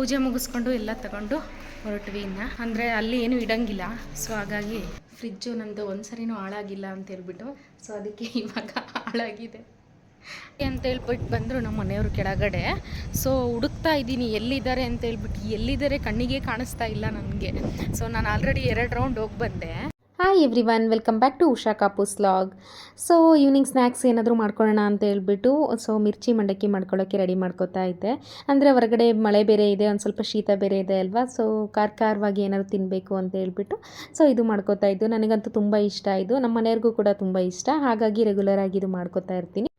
ಪೂಜೆ ಮುಗಿಸ್ಕೊಂಡು ಎಲ್ಲ ತಗೊಂಡು ಹೊರಟ್ವಿ ಇನ್ನು ಅಂದರೆ ಅಲ್ಲಿ ಏನು ಇಡಂಗಿಲ್ಲ. ಸೊ ಹಾಗಾಗಿ ಫ್ರಿಜ್ಜು ನಂದು ಒಂದ್ಸರಿನೂ ಹಾಳಾಗಿಲ್ಲ ಅಂತ ಹೇಳ್ಬಿಟ್ಟು ಸೊ ಅದಕ್ಕೆ ಇವಾಗ ಹಾಳಾಗಿದೆ. ಅಂತ ಹೇಳ್ಬಿಟ್ಟು ಬಂದರು ನಮ್ಮ ಮನೆಯವರು ಕೆಳಗಡೆ. ಸೊ ಹುಡುಕ್ತಾ ಇದ್ದೀನಿ, ಎಲ್ಲಿದ್ದಾರೆ ಅಂತ ಹೇಳ್ಬಿಟ್ಟು ಎಲ್ಲಿದ್ದಾರೆ ಕಣ್ಣಿಗೆ ಕಾಣಿಸ್ತಾ ಇಲ್ಲ ನನಗೆ. ಸೊ ನಾನು ಆಲ್ರೆಡಿ ಎರಡು ರೌಂಡ್ ಹೋಗಿ ಬಂದೆ. Hi everyone welcome back to Usha ಕಾಪೂಸ್ log so evening snacks ಏನಾದರೂ ಮಾಡ್ಕೊಳ್ಳೋಣ ಅಂತ ಹೇಳ್ಬಿಟ್ಟು ಸೊ ಮಿರ್ಚಿ ಮಂಡಕ್ಕಿ ಮಾಡ್ಕೊಳ್ಳೋಕ್ಕೆ ರೆಡಿ ಮಾಡ್ಕೋತಾ ಇದ್ದೆ. ಅಂದರೆ ಹೊರಗಡೆ ಮಳೆ ಬೇರೆ ಇದೆ, ಒಂದು ಸ್ವಲ್ಪ ಶೀತ ಬೇರೆ ಇದೆ ಅಲ್ವಾ? ಸೊ ಖಾರ ಖಾರವಾಗಿ ಏನಾದರೂ ತಿನ್ನಬೇಕು ಅಂತ ಹೇಳ್ಬಿಟ್ಟು ಸೊ ಇದು ಮಾಡ್ಕೋತಾ ಇದ್ದು. ನನಗಂತೂ ತುಂಬ ಇಷ್ಟ ಇದು. ನಮ್ಮ ಮನೆಯವ್ರಿಗೂ ಕೂಡ ತುಂಬ ಇಷ್ಟ. ಹಾಗಾಗಿ ರೆಗ್ಯುಲರ್ ಆಗಿ ಇದು ಮಾಡ್ಕೋತಾ ಇರ್ತೀನಿ.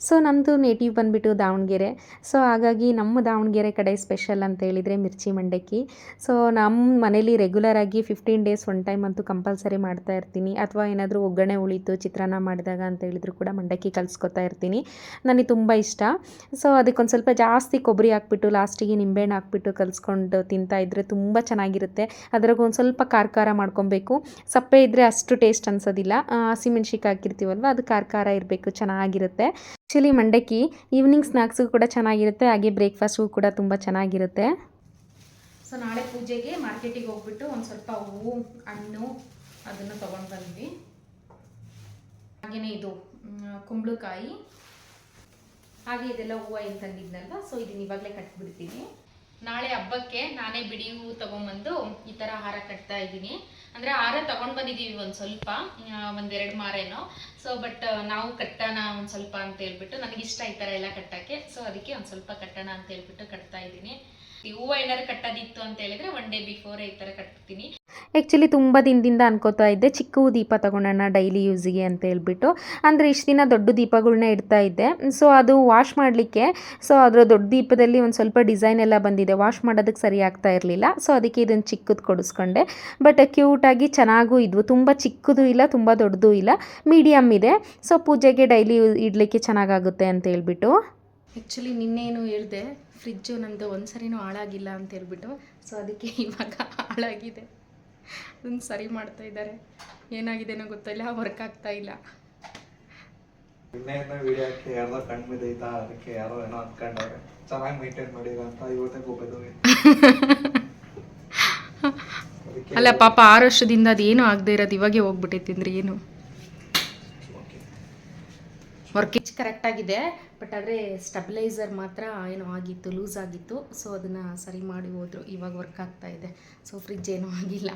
ಸೊ ನಮ್ಮದು ನೇಟಿವ್ ಬಂದುಬಿಟ್ಟು ದಾವಣಗೆರೆ. ಸೊ ಹಾಗಾಗಿ ನಮ್ಮ ದಾವಣಗೆರೆ ಕಡೆ ಸ್ಪೆಷಲ್ ಅಂತ ಹೇಳಿದರೆ ಮಿರ್ಚಿ ಮಂಡಕ್ಕಿ. ಸೊ ನಮ್ಮ ಮನೇಲಿ ರೆಗ್ಯುಲರ್ ಆಗಿ ಫಿಫ್ಟೀನ್ ಡೇಸ್ ಒನ್ ಟೈಮ್ ಅಂತೂ ಕಂಪಲ್ಸರಿ ಮಾಡ್ತಾ ಇರ್ತೀನಿ. ಅಥವಾ ಏನಾದರೂ ಒಗ್ಗರಣೆ ಉಳಿತು, ಚಿತ್ರಾನ್ನ ಮಾಡಿದಾಗ ಅಂತ ಹೇಳಿದ್ರು ಕೂಡ ಮಂಡಕ್ಕಿ ಕಲಿಸ್ಕೊತಾ ಇರ್ತೀನಿ. ನನಗೆ ತುಂಬ ಇಷ್ಟ. ಸೊ ಅದಕ್ಕೊಂದು ಸ್ವಲ್ಪ ಜಾಸ್ತಿ ಕೊಬ್ಬರಿ ಹಾಕ್ಬಿಟ್ಟು ಲಾಸ್ಟಿಗೆ ನಿಂಬೆಹಣ್ಣು ಹಾಕ್ಬಿಟ್ಟು ಕಲಿಸ್ಕೊಂಡು ತಿಂತಾ ಇದ್ದರೆ ತುಂಬ ಚೆನ್ನಾಗಿರುತ್ತೆ. ಅದ್ರಾಗ ಒಂದು ಸ್ವಲ್ಪ ಖಾರ ಖಾರ ಮಾಡ್ಕೊಬೇಕು. ಸಪ್ಪೆ ಇದ್ದರೆ ಅಷ್ಟು ಟೇಸ್ಟ್ ಅನ್ಸೋದಿಲ್ಲ. ಹಸಿಮೆಣ್ಸಿಕಾಯಿ ಹಾಕಿರ್ತೀವಲ್ವ, ಅದು ಖಾರ ಖಾರ ಇರಬೇಕು, ಚೆನ್ನಾಗಿರುತ್ತೆ. ಆ್ಯಕ್ಚುಲಿ ಮಂಡಕ್ಕಿ ಈವ್ನಿಂಗ್ ಸ್ನ್ಯಾಕ್ಸು ಕೂಡ ಚೆನ್ನಾಗಿರುತ್ತೆ. ಹಾಗೆ ಬ್ರೇಕ್ಫಾಸ್ಟ್ಗೂ ಕೂಡ ತುಂಬ ಚೆನ್ನಾಗಿರುತ್ತೆ. ಸೊ ನಾಳೆ ಪೂಜೆಗೆ ಮಾರ್ಕೆಟಿಗೆ ಹೋಗ್ಬಿಟ್ಟು ಒಂದು ಸ್ವಲ್ಪ ಹೂವು, ಹಣ್ಣು ಅದನ್ನು ತೊಗೊಂಡು ಬಂದ್ವಿ. ಹಾಗೆಯೇ ಇದು ಕುಂಬಳಕಾಯಿ. ಹಾಗೆ ಇದೆಲ್ಲ ಹೂವು ಏನು ತಂದಿದ್ನಲ್ವ? ಸೊ ಇದನ್ನ ಇವಾಗಲೇ ಕಟ್ಬಿಡ್ತೀನಿ. ನಾಳೆ ಹಬ್ಬಕ್ಕೆ ನಾನೇ ಬಿಡಿ ಹೂವು ತಗೊಂಬಂದು ಈ ಥರ ಹಾರ ಕಟ್ತಾ ಇದ್ದೀನಿ. ಅಂದ್ರೆ ಹಾರ ತಗೊಂಡ್ ಬಂದಿದ್ದೀವಿ ಒಂದು ಸ್ವಲ್ಪ ಒಂದೆರಡು ಮಾರೇನೋ. ಸೊ ಬಟ್ ನಾವು ಕಟ್ಟೋಣ ಒಂದು ಸ್ವಲ್ಪ ಅಂತ ಹೇಳ್ಬಿಟ್ಟು ನನಗಿಷ್ಟ ಈ ಥರ ಎಲ್ಲ ಕಟ್ಟೋಕ್ಕೆ. ಸೊ ಅದಕ್ಕೆ ಒಂದು ಸ್ವಲ್ಪ ಕಟ್ಟೋಣ ಅಂತ ಹೇಳ್ಬಿಟ್ಟು ಕಟ್ತಾ ಇದ್ದೀನಿ. ಹೂವು ಏನಾದ್ರು ಕಟ್ಟೋದಿತ್ತು ಅಂತ ಹೇಳಿದ್ರೆ ಒನ್ ಡೇ ಬಿಫೋರ್ ಈ ಥರ ಕಟ್ತೀನಿ ಆ್ಯಕ್ಚುಲಿ ತುಂಬ ದಿನದಿಂದ ಅನ್ಕೋತಾ ಇದ್ದೆ. ಚಿಕ್ಕವು ದೀಪ ತಗೊಳ್ಳೋಣ ಡೈಲಿ ಯೂಸಿಗೆ ಅಂತ ಹೇಳ್ಬಿಟ್ಟು. ಅಂದರೆ ಇಷ್ಟು ದಿನ ದೊಡ್ಡ ದೀಪಗಳನ್ನ ಇಡ್ತಾ ಇದ್ದೆ. ಸೊ ಅದು ವಾಶ್ ಮಾಡಲಿಕ್ಕೆ ಸೊ ಅದರ ದೊಡ್ಡ ದೀಪದಲ್ಲಿ ಒಂದು ಸ್ವಲ್ಪ ಡಿಸೈನ್ ಎಲ್ಲ ಬಂದಿದೆ. ವಾಶ್ ಮಾಡೋದಕ್ಕೆ ಸರಿ ಆಗ್ತಾ ಇರಲಿಲ್ಲ. ಸೊ ಅದಕ್ಕೆ ಇದನ್ನು ಚಿಕ್ಕದು ಕೊಡಿಸ್ಕೊಂಡೆ. ಬಟ್ ಕ್ಯೂಟಾಗಿ ಚೆನ್ನಾಗೂ ಇದ್ವು. ತುಂಬ ಚಿಕ್ಕದು ಇಲ್ಲ, ತುಂಬ ದೊಡ್ಡದು ಇಲ್ಲ. ಮೀಡಿಯಮ್ ಇದೆ. ಸೊ ಪೂಜೆಗೆ ಡೈಲಿ ಇಡಲಿಕ್ಕೆ ಚೆನ್ನಾಗಾಗುತ್ತೆ ಅಂತ ಹೇಳ್ಬಿಟ್ಟು. ಆ್ಯಕ್ಚುಲಿ ನಿನ್ನೇನು ಹೇಳಿದೆ ಫ್ರಿಜ್ಜು ನಮ್ಮದು ಒಂದು ಸರಿನೂ ಹಾಳಾಗಿಲ್ಲ ಅಂತ ಹೇಳ್ಬಿಟ್ಟು. ಸೊ ಅದಕ್ಕೆ ಇವಾಗ ಹಾಳಾಗಿದೆ. ಅದನ್ನು ಸರಿ ಮಾಡ್ತಾ ಇದ್ದಾರೆ. ಏನಾಗಿದೆನೋ ಗೊತ್ತಿಲ್ಲ ವರ್ಕ್ ಆಗ್ತಾ ಇಲ್ಲ. ಇನ್ನೇನು ವಿಡಿಯೋಕ್ಕೆ ಯಾರ್ದೋ ಕಣ್ಣು ಬಿದ್ದೈತಾ ಅದಕ್ಕೆ ಯಾರೋ ಏನೋ ಅಂದ್ಕೊಂಡವ್ರೆ ಚೆನ್ನಾಗಿ ಮೇಂಟೈನ್ ಮಾಡಿರ ಅಂತ ಇವತ್ತೇ ಹೋಗೋದು ಅಲ್ಲ ಪಾಪ ಆರು ವರ್ಷದಿಂದ ಅದೇನು ಆಗದೆ ಇರೋದು ಇವಾಗೆ ಹೋಗ್ಬಿಟ್ಟೈತಿ ಅಂದ್ರೆ ಏನು? ವರ್ಕಿಚ್ ಕರೆಕ್ಟಾಗಿದೆ ಬಟ್ ಆದರೆ ಸ್ಟೆಬಿಲೈಸರ್ ಮಾತ್ರ ಏನೋ ಆಗಿತ್ತು ಲೂಸ್ ಆಗಿತ್ತು. ಸೊ ಅದನ್ನು ಸರಿ ಮಾಡಿ ಹೋದ್ರು. ಇವಾಗ ವರ್ಕ್ ಆಗ್ತಾ ಇದೆ. ಸೊ ಫ್ರಿಜ್ ಏನೂ ಆಗಿಲ್ಲ.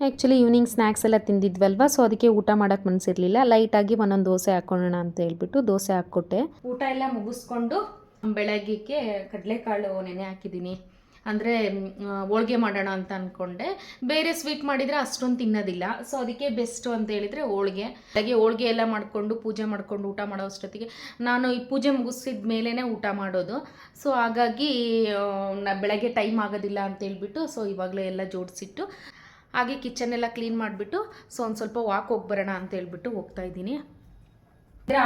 ಆ್ಯಕ್ಚುಲಿ ಈವ್ನಿಂಗ್ ಸ್ನ್ಯಾಕ್ಸ್ ಎಲ್ಲ ತಿಂದಿದ್ವಲ್ವ? ಸೊ ಅದಕ್ಕೆ ಊಟ ಮಾಡೋಕ್ಕೆ ಮನಸ್ಸಿರಲಿಲ್ಲ ಲೈಟಾಗಿ ಒಂದೊಂದು ದೋಸೆ ಹಾಕ್ಕೊಳ್ಳೋಣ ಅಂತ ಹೇಳ್ಬಿಟ್ಟು ದೋಸೆ ಹಾಕ್ಕೊಟ್ಟೆ. ಊಟ ಎಲ್ಲ ಮುಗಿಸ್ಕೊಂಡು ಬೆಳಗ್ಗೆಗೆ ಕಡಲೆಕಾಳು ನೆನೆ ಹಾಕಿದ್ದೀನಿ. ಅಂದರೆ ಹೋಳ್ಗೆ ಮಾಡೋಣ ಅಂತ ಅಂದ್ಕೊಂಡೆ ಬೇರೆ ಸ್ವೀಟ್ ಮಾಡಿದರೆ ಅಷ್ಟೊಂದು ತಿನ್ನೋದಿಲ್ಲ. ಸೊ ಅದಕ್ಕೆ ಬೆಸ್ಟು ಅಂತ ಹೇಳಿದರೆ ಹೋಳ್ಗೆ. ಹಾಗೆ ಹೋಳಿಗೆ ಎಲ್ಲ ಮಾಡಿಕೊಂಡು, ಪೂಜೆ ಮಾಡಿಕೊಂಡು ಊಟ ಮಾಡೋ ನಾನು ಈ ಪೂಜೆ ಮುಗಿಸಿದ ಮೇಲೇ ಊಟ ಮಾಡೋದು. ಸೊ ಹಾಗಾಗಿ ಬೆಳಗ್ಗೆ ಟೈಮ್ ಆಗೋದಿಲ್ಲ ಅಂತ ಹೇಳ್ಬಿಟ್ಟು ಸೊ ಇವಾಗಲೇ ಎಲ್ಲ ಜೋಡಿಸಿಟ್ಟು, ಹಾಗೆ ಕಿಚನ್ ಎಲ್ಲ ಕ್ಲೀನ್ ಮಾಡಿಬಿಟ್ಟು ಸೊ ಒಂದು ಸ್ವಲ್ಪ ವಾಕ್ ಹೋಗಿ ಬರೋಣ ಅಂತ ಹೇಳ್ಬಿಟ್ಟು ಹೋಗ್ತಾ ಇದ್ದೀನಿ.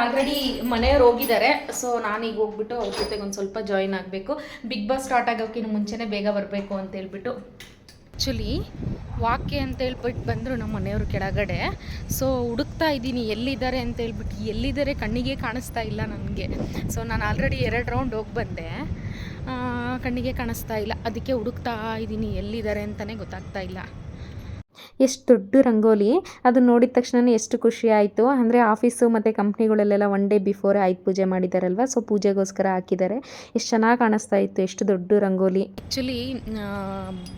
ಆಲ್ರೆಡಿ ಮನೆಯವ್ರು ಹೋಗಿದ್ದಾರೆ. ಸೊ ನಾನೀಗ ಹೋಗ್ಬಿಟ್ಟು ಅವ್ರ ಜೊತೆಗೆ ಒಂದು ಸ್ವಲ್ಪ ಜಾಯಿನ್ ಆಗಬೇಕು. ಬಿಗ್ ಬಾಸ್ ಸ್ಟಾರ್ಟ್ ಆಗೋಕ್ಕಿಂತ ಮುಂಚೆನೇ ಬೇಗ ಬರಬೇಕು ಅಂತ ಹೇಳ್ಬಿಟ್ಟು. ಆ್ಯಕ್ಚುಲಿ ವಾಕ್ಯ ಅಂತ ಹೇಳ್ಬಿಟ್ಟು ಬಂದರು ನಮ್ಮ ಮನೆಯವರು ಕೆಳಗಡೆ. ಸೊ ಹುಡುಕ್ತಾ ಇದ್ದೀನಿ, ಎಲ್ಲಿದ್ದಾರೆ ಅಂತ ಹೇಳ್ಬಿಟ್ಟು ಎಲ್ಲಿದ್ದಾರೆ ಕಣ್ಣಿಗೆ ಕಾಣಿಸ್ತಾ ಇಲ್ಲ ನನಗೆ. ಸೊ ನಾನು ಆಲ್ರೆಡಿ ಎರಡು ರೌಂಡ್ ಹೋಗಿ ಬಂದೆ. ಕಣ್ಣಿಗೆ ಕಾಣಿಸ್ತಾ ಇಲ್ಲ. ಅದಕ್ಕೆ ಹುಡುಕ್ತಾ ಇದ್ದೀನಿ, ಎಲ್ಲಿದ್ದಾರೆ ಅಂತಲೇ ಗೊತ್ತಾಗ್ತಾ ಇಲ್ಲ. ಎಷ್ಟು ದೊಡ್ಡ ರಂಗೋಲಿ. ಅದು ನೋಡಿದ ತಕ್ಷಣ ಎಷ್ಟು ಖುಷಿ ಆಯಿತು. ಅಂದರೆ ಆಫೀಸು ಮತ್ತು ಕಂಪ್ನಿಗಳಲ್ಲೆಲ್ಲ ಒನ್ ಡೇ ಬಿಫೋರ್ ಆಯ್ತು ಪೂಜೆ ಮಾಡಿದಾರಲ್ವ? ಸೊ ಪೂಜೆಗೋಸ್ಕರ ಹಾಕಿದ್ದಾರೆ ಎಷ್ಟು ಚೆನ್ನಾಗಿ ಕಾಣಿಸ್ತಾ ಇತ್ತು, ಎಷ್ಟು ದೊಡ್ಡ ರಂಗೋಲಿ. ಆ್ಯಕ್ಚುಲಿ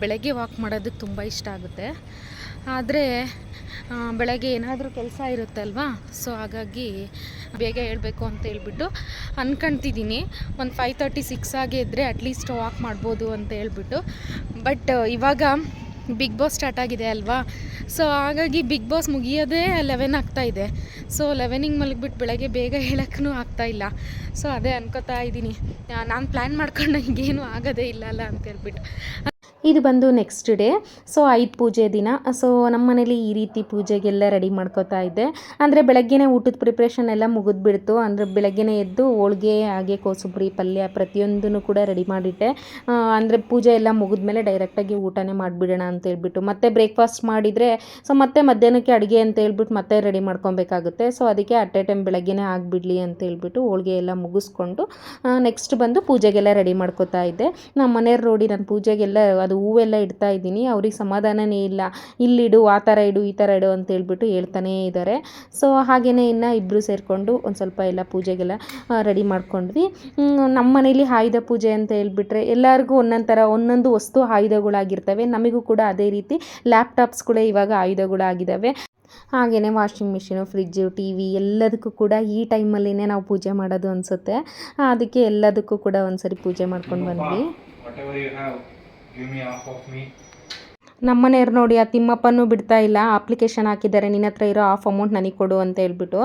ಬೆಳಗ್ಗೆ ವಾಕ್ ಮಾಡೋದಕ್ಕೆ ತುಂಬ ಇಷ್ಟ ಆಗುತ್ತೆ. ಆದರೆ ಬೆಳಗ್ಗೆ ಏನಾದರೂ ಕೆಲಸ ಇರುತ್ತೆ ಅಲ್ವಾ ಸೊ ಹಾಗಾಗಿ ಬೇಗ ಹೇಳಬೇಕು ಅಂತ ಹೇಳ್ಬಿಟ್ಟು ಅನ್ಕೊಂತಿದ್ದೀನಿ ಒಂದು ಫೈವ್ ತರ್ಟಿ ಸಿಕ್ಸ್ ಆಗಿ ಇದ್ದರೆ ಅಟ್ಲೀಸ್ಟ್ ವಾಕ್ ಮಾಡ್ಬೋದು ಅಂತ ಹೇಳ್ಬಿಟ್ಟು. ಬಟ್ ಇವಾಗ ಬಿಗ್ ಬಾಸ್ ಸ್ಟಾರ್ಟ್ ಆಗಿದೆ ಅಲ್ವಾ? ಸೊ ಹಾಗಾಗಿ ಬಿಗ್ ಬಾಸ್ ಮುಗಿಯೋದೇ ಲೆವೆನ್ ಆಗ್ತಾ ಇದೆ. ಸೊ ಲೆವೆನಿಗೆ ಮಲಗಿಬಿಟ್ಟು ಬೆಳಗ್ಗೆ ಬೇಗ ಹೇಳೋಕ್ಕೂ ಇಲ್ಲ. ಸೊ ಅದೇ ಅನ್ಕೋತಾ ಇದ್ದೀನಿ ನಾನು ಪ್ಲ್ಯಾನ್ ಮಾಡ್ಕೊಂಡು ನನಗೇನು ಆಗೋದೇ ಇಲ್ಲಲ್ಲ ಅಂತ ಹೇಳ್ಬಿಟ್ಟು. ಇದು ಬಂದು ನೆಕ್ಸ್ಟ್ ಡೇ ಸೊ ಐದು ಪೂಜೆ ದಿನ. ಸೊ ನಮ್ಮ ಮನೇಲಿ ಈ ರೀತಿ ಪೂಜೆಗೆಲ್ಲ ರೆಡಿ ಮಾಡ್ಕೋತಾ ಇದ್ದೆ. ಅಂದರೆ ಬೆಳಗ್ಗೆನೇ ಊಟದ ಪ್ರಿಪ್ರೇಷನ್ ಎಲ್ಲ ಮುಗಿದ್ಬಿಡ್ತು. ಅಂದರೆ ಬೆಳಗ್ಗೆನೇ ಎದ್ದು ಹೋಳಿಗೆ, ಹಾಗೆ ಕೋಸುಬರಿ, ಪಲ್ಯ ಪ್ರತಿಯೊಂದನ್ನು ಕೂಡ ರೆಡಿ ಮಾಡಿಟ್ಟೆ. ಅಂದರೆ ಪೂಜೆ ಎಲ್ಲ ಮುಗಿದ್ಮೇಲೆ ಡೈರೆಕ್ಟಾಗಿ ಊಟನೇ ಮಾಡಿಬಿಡೋಣ ಅಂತ ಹೇಳ್ಬಿಟ್ಟು. ಮತ್ತೆ ಬ್ರೇಕ್ಫಾಸ್ಟ್ ಮಾಡಿದರೆ ಸೊ ಮತ್ತೆ ಮಧ್ಯಾಹ್ನಕ್ಕೆ ಅಡುಗೆ ಅಂತ ಹೇಳ್ಬಿಟ್ಟು ಮತ್ತೆ ರೆಡಿ ಮಾಡ್ಕೊಬೇಕಾಗುತ್ತೆ. ಸೊ ಅದಕ್ಕೆ ಅಟ್ ಎ ಟೈಮ್ ಬೆಳಗ್ಗೆನೇ ಆಗಿಬಿಡಲಿ ಅಂತ ಹೇಳ್ಬಿಟ್ಟು ಹೋಳಿಗೆ ಎಲ್ಲ ಮುಗಿಸ್ಕೊಂಡು ನೆಕ್ಸ್ಟ್ ಬಂದು ಪೂಜೆಗೆಲ್ಲ ರೆಡಿ ಮಾಡ್ಕೋತಾ ಇದ್ದೆ. ನಮ್ಮ ಮನೆಯವ್ರು ನೋಡಿ ನಾನು ಪೂಜೆಗೆಲ್ಲ ಅದು ಹೂವೆಲ್ಲ ಇಡ್ತಾ ಇದ್ದೀನಿ, ಅವ್ರಿಗೆ ಸಮಾಧಾನನೇ ಇಲ್ಲ. ಇಲ್ಲಿಡು ಆ ಥರ ಇಡು, ಈ ಥರ ಇಡು ಅಂತ ಹೇಳ್ಬಿಟ್ಟು ಹೇಳ್ತಾನೇ ಇದ್ದಾರೆ. ಸೊ ಹಾಗೆಯೇ ಇನ್ನು ಇಬ್ಬರು ಸೇರಿಕೊಂಡು ಒಂದು ಸ್ವಲ್ಪ ಎಲ್ಲ ಪೂಜೆಗೆಲ್ಲ ರೆಡಿ ಮಾಡ್ಕೊಂಡ್ವಿ. ನಮ್ಮ ಮನೇಲಿ ಆಯುಧ ಪೂಜೆ ಅಂತ ಹೇಳ್ಬಿಟ್ರೆ ಎಲ್ಲರಿಗೂ ಒಂದೊಂದು ಥರ ಒಂದೊಂದು ವಸ್ತು ಆಯುಧಗಳಾಗಿರ್ತವೆ. ನಮಗೂ ಕೂಡ ಅದೇ ರೀತಿ ಲ್ಯಾಪ್ಟಾಪ್ಸ್ಗಳೇ ಇವಾಗ ಆಯುಧಗಳಾಗಿದ್ದಾವೆ ಹಾಗೆಯೇ washing machine, fridge T V ಎಲ್ಲದಕ್ಕೂ ಕೂಡ ಈ ಟೈಮಲ್ಲಿನೇ ನಾವು ಪೂಜೆ ಮಾಡೋದು ಅನಿಸುತ್ತೆ. ಅದಕ್ಕೆ ಎಲ್ಲದಕ್ಕೂ ಕೂಡ ಒಂದ್ಸರಿ ಪೂಜೆ ಮಾಡ್ಕೊಂಡು ಬಂದ್ವಿ. Whatever half half give me half of me. ನಮ್ಮ ಮನೆಯವ್ರು ನೋಡಿ, ಆ ತಿಮ್ಮಪ್ಪನೂ ಬಿಡ್ತಾ ಇಲ್ಲ. ಅಪ್ಲಿಕೇಶನ್ ಹಾಕಿದ್ದಾರೆ. ನಿನ್ನ ಹತ್ರ ಇರೋ ಆಫ್ ಅಮೌಂಟ್ ನನಗೆ ಕೊಡು ಅಂತ ಹೇಳ್ಬಿಟ್ಟು.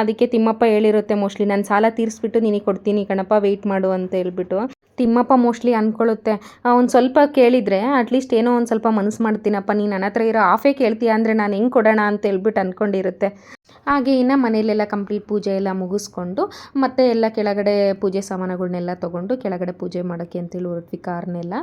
ಅದಕ್ಕೆ ತಿಮ್ಮಪ್ಪ ಹೇಳಿರುತ್ತೆ ಮೋಸ್ಟ್ಲಿ ನಾನು ಸಾಲ ತೀರಿಸ್ಬಿಟ್ಟು ನಿನಗೆ ಕೊಡ್ತೀನಿ ಕಣಪ್ಪ ವೆಯ್ಟ್ ಮಾಡು ಅಂತ ಹೇಳ್ಬಿಟ್ಟು. ತಿಮ್ಮಪ್ಪ ಮೋಸ್ಟ್ಲಿ ಅಂದ್ಕೊಳ್ಳುತ್ತೆ ಒಂದು ಸ್ವಲ್ಪ ಕೇಳಿದರೆ ಅಟ್ಲೀಸ್ಟ್ ಏನೋ ಒಂದು ಸ್ವಲ್ಪ ಮನಸ್ಸು ಮಾಡ್ತೀನಪ್ಪ. ನೀನು ನನ್ನ ಹತ್ರ ಇರೋ ಆಫೇ ಕೇಳ್ತೀಯ ಅಂದರೆ ನಾನು ಹೆಂಗೆ ಕೊಡೋಣ? ಅಂತ ಹೇಳ್ಬಿಟ್ಟು ಅಂದ್ಕೊಂಡಿರುತ್ತೆ ಹಾಗೆ ಇನ್ನು ಮನೆಯಲ್ಲೆಲ್ಲ ಕಂಪ್ಲೀಟ್ ಪೂಜೆ ಎಲ್ಲ ಮುಗಿಸ್ಕೊಂಡು ಮತ್ತೆ ಎಲ್ಲ ಕೆಳಗಡೆ ಪೂಜೆ ಸಾಮಾನುಗಳನ್ನೆಲ್ಲ ತೊಗೊಂಡು ಕೆಳಗಡೆ ಪೂಜೆ ಮಾಡೋಕ್ಕೆ ಅಂತೇಳಿ ಹೊರಟ್ವಿ ಕಾರ್ನೆಲ್ಲ.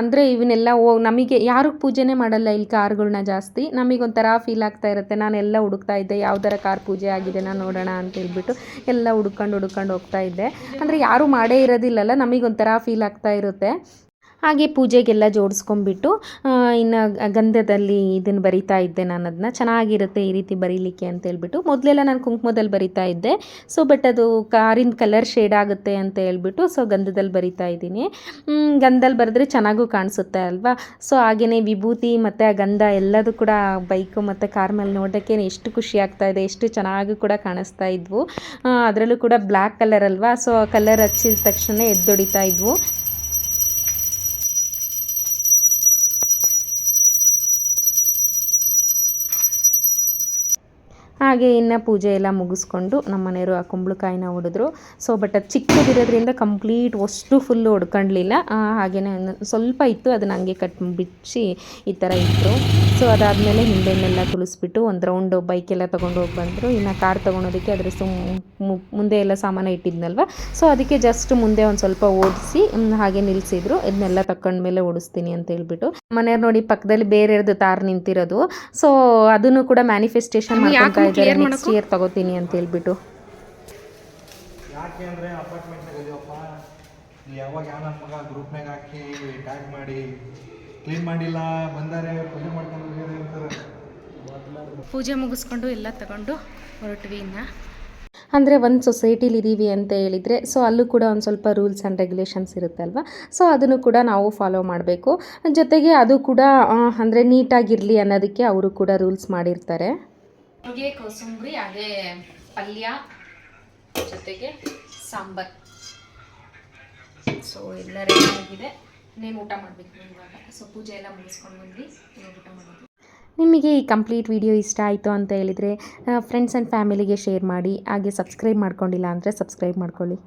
ಅಂದರೆ ಇವನ್ನೆಲ್ಲ ಓ, ನಮಗೆ ಯಾರು ಪೂಜೆನೇ ಮಾಡಲ್ಲ, ಇಲ್ಲಿ ಕಾರ್ಗಳನ್ನ ಜಾಸ್ತಿ. ನಮಗೊಂಥರ ಫೀಲ್ ಆಗ್ತಾ ಇರುತ್ತೆ, ನಾನೆಲ್ಲ ಹುಡುಕ್ತಾ ಇದ್ದೆ ಯಾವ್ದಾರ ಕಾರ್ ಪೂಜೆ ಆಗಿದೆ ನಾನು ನೋಡೋಣ ಅಂತ ಹೇಳ್ಬಿಟ್ಟು ಎಲ್ಲ ಹುಡ್ಕೊಂಡು ಹುಡ್ಕೊಂಡು ಹೋಗ್ತಾ ಇದ್ದೆ. ಅಂದರೆ ಯಾರೂ ಮಾಡೇ ಇರೋದಿಲ್ಲಲ್ಲ, ನಮಗೊಂಥರ ಫೀಲ್ ಆಗ್ತಾ ಇರುತ್ತೆ. ಹಾಗೆ ಪೂಜೆಗೆಲ್ಲ ಜೋಡಿಸ್ಕೊಂಬಿಟ್ಟು ಇನ್ನು ಗಂಧದಲ್ಲಿ ಇದನ್ನು ಬರಿತಾ ಇದ್ದೆ ನಾನು ಅದನ್ನ ಚೆನ್ನಾಗಿರುತ್ತೆ ಈ ರೀತಿ ಬರೀಲಿಕ್ಕೆ ಅಂತ ಹೇಳ್ಬಿಟ್ಟು. ಮೊದಲೆಲ್ಲ ನಾನು ಕುಂಕುಮದಲ್ಲಿ ಬರಿತಾ ಇದ್ದೆ. ಸೊ ಬಟ್ ಅದು ಕಾರಿನ ಕಲರ್ ಶೇಡ್ ಆಗುತ್ತೆ ಅಂತ ಹೇಳ್ಬಿಟ್ಟು ಸೊ ಗಂಧದಲ್ಲಿ ಬರಿತಾ ಇದ್ದೀನಿ. ಗಂಧದಲ್ಲಿ ಬರೆದ್ರೆ ಚೆನ್ನಾಗೂ ಕಾಣಿಸುತ್ತೆ ಅಲ್ವಾ? ಸೊ ಹಾಗೆಯೇ ವಿಭೂತಿ ಮತ್ತು ಆ ಗಂಧ ಎಲ್ಲದೂ ಕೂಡ ಬೈಕು ಮತ್ತು ಕಾರ್ ಮೇಲೆ ನೋಡೋಕ್ಕೆ ಎಷ್ಟು ಖುಷಿ ಆಗ್ತಾ ಇದೆ, ಎಷ್ಟು ಚೆನ್ನಾಗೂ ಕೂಡ ಕಾಣಿಸ್ತಾ ಇದ್ವು. ಅದರಲ್ಲೂ ಕೂಡ ಬ್ಲ್ಯಾಕ್ ಕಲರ್ ಅಲ್ವಾ? ಸೊ ಕಲರ್ ಹಚ್ಚಿದ ತಕ್ಷಣ ಎದ್ದೊಡಿತಾ ಇದ್ವು. ಹಾಗೆ ಇನ್ನು ಪೂಜೆ ಎಲ್ಲ ಮುಗಿಸ್ಕೊಂಡು ನಮ್ಮ ಮನೆಯವರು ಆ ಕುಂಬಳಕಾಯಿನ ಹೊಡೆದ್ರು. ಸೊ ಬಟ್ ಅದು ಚಿಕ್ಕದಿರೋದ್ರಿಂದ ಕಂಪ್ಲೀಟ್ ಅಷ್ಟು ಫುಲ್ಲು ಹೊಡ್ಕೊಂಡ್ಲಿಲ್ಲ ಹಾಗೆಯೇ ಸ್ವಲ್ಪ ಇತ್ತು ಅದನ್ನು ಹಂಗೆ ಕಟ್ ಬಿಚ್ಚಿ ಈ ಥರ ಇತ್ತು ಸೊ ಅದಾದಮೇಲೆ ಹಿಂದೆನೆಲ್ಲ ತುಳಿಸ್ಬಿಟ್ಟು ಒಂದು ರೌಂಡು ಬೈಕೆಲ್ಲ ತೊಗೊಂಡು ಹೋಗಿ ಬಂದರು. ಇನ್ನು ಕಾರ್ ತೊಗೊಳೋದಕ್ಕೆ ಅದ್ರ ಸುಮ್ ಮುಂದೆ ಎಲ್ಲ ಸಾಮಾನು ಇಟ್ಟಿದ್ನಲ್ವ? ಸೊ ಅದಕ್ಕೆ ಜಸ್ಟ್ ಮುಂದೆ ಒಂದು ಸ್ವಲ್ಪ ಓಡಿಸಿ ಹಾಗೆ ನಿಲ್ಲಿಸಿದ್ರು ಇದನ್ನೆಲ್ಲ ತಕೊಂಡ್ಮೇಲೆ ಓಡಿಸ್ತೀನಿ ಅಂತ ಹೇಳ್ಬಿಟ್ಟು. ಮನೆಯವ್ರು ನೋಡಿ ಪಕ್ಕದಲ್ಲಿ ಬೇರೆಯವ್ರದ್ದು ತಾರ್ ನಿಂತಿರೋದು. ಸೊ ಅದನ್ನು ಕೂಡ ಮ್ಯಾನಿಫೆಸ್ಟೇಷನ್ ಮಾಡ್ತಾ ಇದ್ದಾರೆ ನೆಕ್ಸ್ಟ್ ಇಯರ್ ತಗೋತೀನಿ ಅಂತ ಹೇಳ್ಬಿಟ್ಟು. ಯಾಕೆ ಅಂದರೆ ಅಪಾರ್ಟ್ಮೆಂಟ್ನಾಗ ಇದೆಯಪ್ಪ ಯಾವಾಗ ಯಾವ ನನ್ನ ಮಗ ಗ್ರೂಪ್ನಾಗ ಹಾಕಿ ಟ್ಯಾಗ್ ಮಾಡಿ ಕ್ಲೀನ್ ಮಾಡಿಲ್ಲ ಬಂದಾರೆ ಪೂಜೆ ಮಾಡ್ಕೊಂಡು ಅಂತಾರೆ. ಪೂಜೆ ಮುಗಿಸ್ಕೊಂಡು ಎಲ್ಲ ತಗೊಂಡು ಹೊರಟ್ವಿ ಇನ್ನು. ಅಂದರೆ ಒಂದು ಸೊಸೈಟಿಲಿ ಇದ್ದೀವಿ ಅಂತ ಹೇಳಿದರೆ ಸೊ ಅಲ್ಲೂ ಕೂಡ ಒಂದು ಸ್ವಲ್ಪ ರೂಲ್ಸ್ ಆ್ಯಂಡ್ ರೆಗ್ಯುಲೇಷನ್ಸ್ ಇರುತ್ತಲ್ವ? ಸೊ ಅದನ್ನು ಕೂಡ ನಾವು ಫಾಲೋ ಮಾಡಬೇಕು. ಜೊತೆಗೆ ಅದು ಕೂಡ ಅಂದರೆ ನೀಟಾಗಿರಲಿ ಅನ್ನೋದಕ್ಕೆ ಅವರು ಕೂಡ ರೂಲ್ಸ್ ಮಾಡಿರ್ತಾರೆ. ಹೋಳಿಗೆ ಕೋಸಂಬರಿ ಹಾಗೆ ಪಲ್ಯ ಜೊತೆಗೆ ಸಾಂಬಾರ್. ಸೊ ಎಲ್ಲ ರೆಡಿ ಆಗಿದೆ. ಇನ್ನೇನು ಊಟ ಮಾಡಬೇಕು ಸೊ ಪೂಜೆ ಎಲ್ಲ ಮುಗಿಸ್ಕೊಂಡು ಬಂದು ಇವಾಗ ಊಟ ಮಾಡೋದು? ನಿಮಗೆ ಈ ಕಂಪ್ಲೀಟ್ ವಿಡಿಯೋ ಇಷ್ಟ ಆಯಿತು ಅಂತ ಹೇಳಿದರೆ ಫ್ರೆಂಡ್ಸ್ ಆ್ಯಂಡ್ ಫ್ಯಾಮಿಲಿಗೆ ಶೇರ್ ಮಾಡಿ, ಹಾಗೆ ಸಬ್ಸ್ಕ್ರೈಬ್ ಮಾಡ್ಕೊಂಡಿಲ್ಲ ಅಂದರೆ ಸಬ್ಸ್ಕ್ರೈಬ್ ಮಾಡ್ಕೊಳ್ಳಿ.